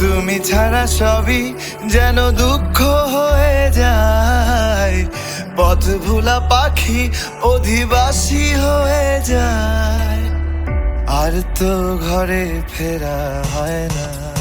তুমি ছাড়া সবই যেন দুঃখ হয়ে যায়। পথ ভোলা পাখি অধিবাসী হয়ে যায়। আর তো ঘরে ফেরা হয় না।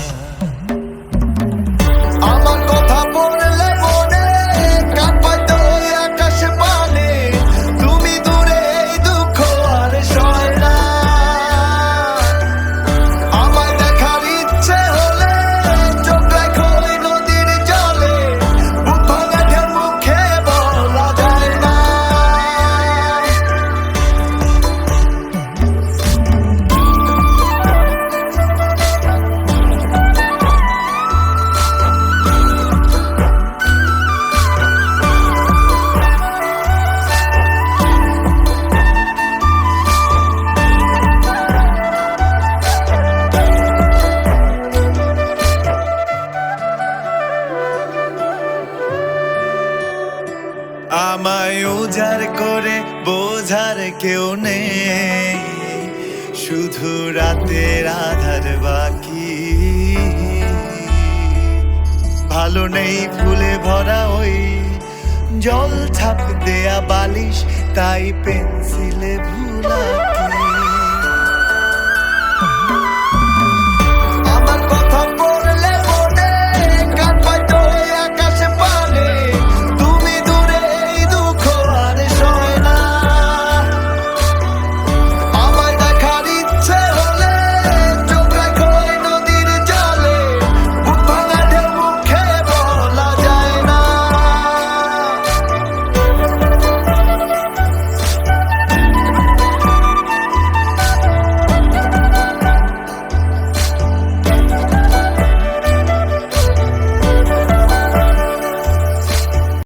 আমায় উজাড় করে বোঝার কেউ নেই। শুধু রাতের আধার বাকি। ভালো নেই ফুলে ভরা ওই জল ছাপ দেয়া বালিশ, তাই পেন্সিলে ভুলা